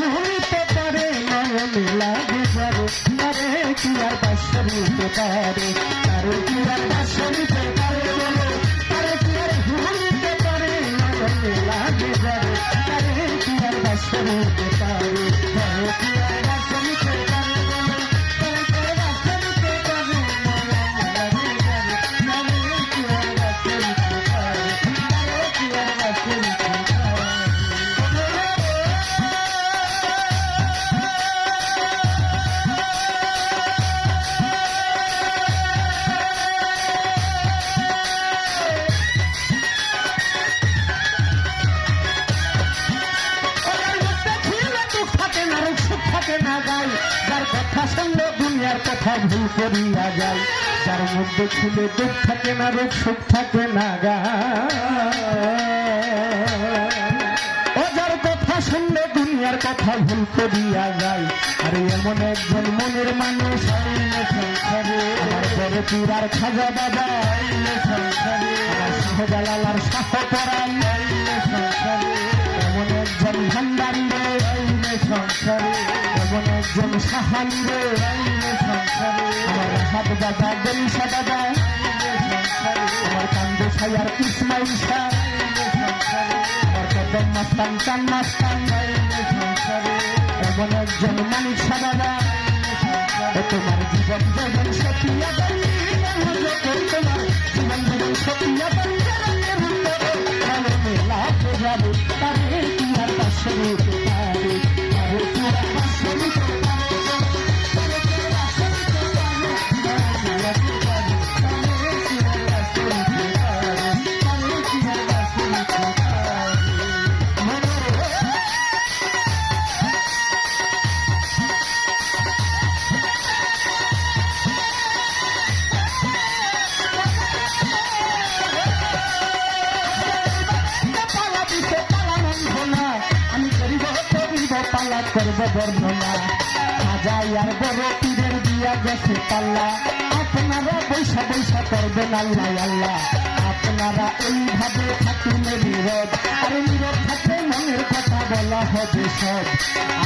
ভুলতে পারে, নয়নে লাগে যাবে। আরে কি আর পাশে নিতে পারে আরে কি আর নিতে পারে আরে কি আর ভুলতে পারে, নয়নে লাগে যাবে। আরে কি আর নিতে যার কথা শুনলে দুনিয়ার কথা ভুল করিয়া যায়, যার মধ্যে খুলে দুঃখ থাকে না, রোগ সুখ থাকে না গা যার কথা শুনলে দুনিয়ার কথা ভুল করিয়া যায়, আরে এমন একজন মনের মানুষ আমার বড় খাজা বাবা শাহ পরাই আইলে সংসারে। সংসারে আমার হাত দাদা গরিষা দাদা আমার কান্দে সায়ার ইসমাইল শাহ আমার কদম মাস্তান চান মাস্তান এমন একজন মানিক সাদাদা তোমার জীবন জীবন সতিয়া করব বর্ণনা সাজাই আর বড় পীরের দিয়া গেছে পাল্লা। আপনারা বৈশা বৈশা করবেন আল্লাহ আল্লাহ। আপনারা এইভাবে থাকিলে নীরব আরে নীরব থাকলে মনের কথা বলা হবে সব।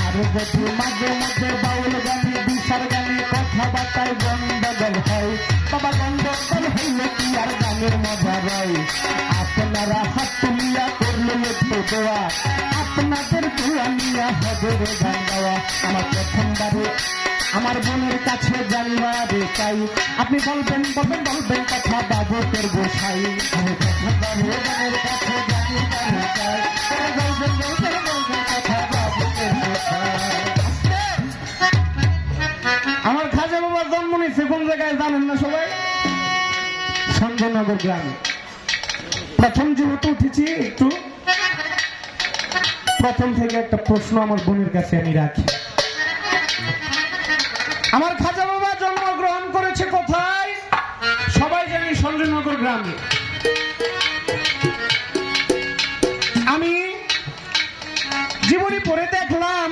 আর যদি মাঝে মাঝে বাউল গানে বিশার গানে কথাবার্তায় গন্ডগোল হয়, বাবা গন্ডগোল হইলে কি আর গানের মজা রয়? আপনারা হাত তুলিয়া করলে একটু দোয়া। আমার প্রথমবারে আমার বোনের কাছে জানিবারে চাই আপনি বলবেন বলবেন বলবেন কথা বাবুকের গোসাই। আমি প্রথমবারে গানের কাছে আমার খাজা বাবার জন্ম নিচ্ছে কোন জায়গায় জানেন না সবাই? সঞ্জয়নগর গ্রামে। প্রথম যেহেতু উঠেছি, একটু প্রথম থেকে একটা প্রশ্ন আমার বোনের কাছে আমি রাখি। আমার খাজা বাবা জন্মগ্রহণ করেছে কোথায়? সবাই জানি সঞ্জয়নগর গ্রামে। আমি জীবনী পড়ে দেখলাম,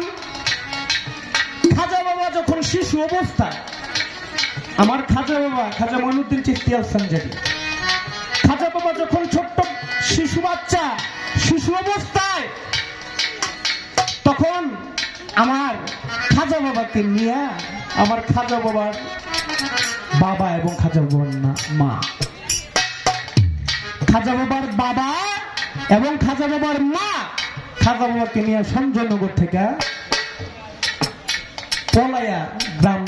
খাজা বাবা যখন শিশু অবস্থায়, আমার খাজা বাবা, খাজা মইনুদ্দিন চিস্তি আল সঞ্জারি খাজা বাবা যখন ছোট্ট শিশু বাচ্চা আমার খাজা বাবাকে নিয়ে আমার খাজা বাবার বাবা এবং খাজা বাবার মা। খাজা বাবার বাবা এবং খাজা বাবার মা খাজা বাবাকে নিয়ে সঞ্জয়নগর থেকে পলায়া গ্রাম।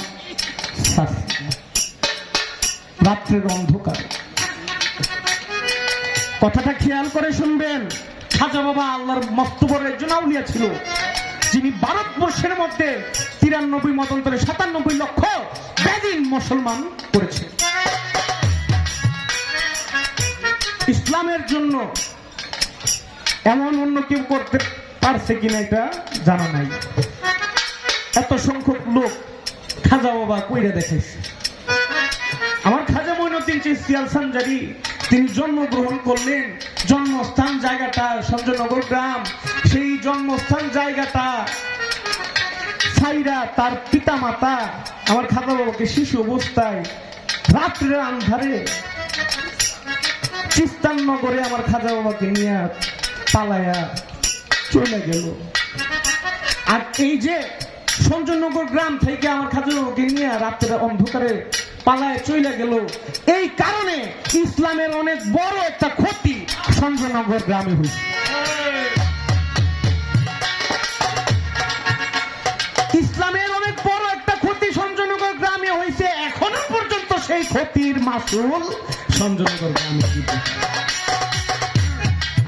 রাত্রের অন্ধকার। কথাটা খেয়াল করে শুনবেন, খাজা বাবা আল্লাহর মস্ত বড় একজন আউলিয়া ছিল যিনি ভারতবর্ষের মধ্যে তিরানব্বই মতন্তরে সাতানব্বই লক্ষ বেদিন মুসলমান করেছে। ইসলামের জন্য এমন অন্য কেউ করতে পারছে কিনা এটা জানা নাই। এত সংখ্যক লোক খাজা বাবা কইরা দেখেছে আমার খাজা মইনুদ্দিন চিস্তি আল সানজারি, তিনি জন্মগ্রহণ করলেন, জন্মস্থান জায়গাটা সঞ্জয়নগর গ্রাম। জন্মস্থান জায়গাটা। সাইরা তার পিতা মাতা আমার খাজা বাবাকে শিশু অবস্থায় রাত্রে আন্ধারে চিস্তান নগরে আমার খাজা বাবাকে নিয়ে পালায়া চলে গেল। আর এই যে সঞ্জননগর গ্রাম থেকে আমার খাজুকে নিয়ে রাত্রে অন্ধকারে পালায় চলে গেল, এই কারণে ইসলামের অনেক বড় একটা ক্ষতি সঞ্জনগর গ্রামে হয়েছে। ইসলামের অনেক বড় একটা ক্ষতি সঞ্জনগর গ্রামে হয়েছে। এখনও পর্যন্ত সেই ক্ষতির মাসুল সঞ্জনগর গ্রামে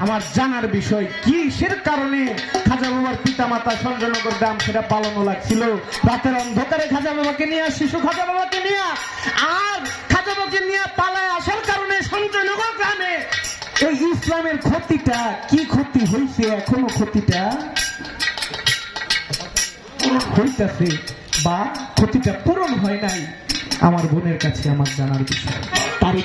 আমার জানার বিষয়, কিসের কারণে খাজা বাবার পিতা মাতা সঞ্জনগর গ্রাম সেটা পালানো লাগছিল? রাতের অন্ধকারে খাজা বাবাকে নিয়ে, শিশু খাজা বাবাকে নিয়ে, আর খাজা বাবাকে নিয়ে পালায় আসার কারণে সঞ্জনগর গ্রামে। এই ইসলামের ক্ষতিটা, কি ক্ষতি হয়েছে, এখনও ক্ষতিটা? হইতাছে বা ক্ষতিটা পূরণ হয় নাই আমার বোনের কাছে আমার জানার বিষয়। আর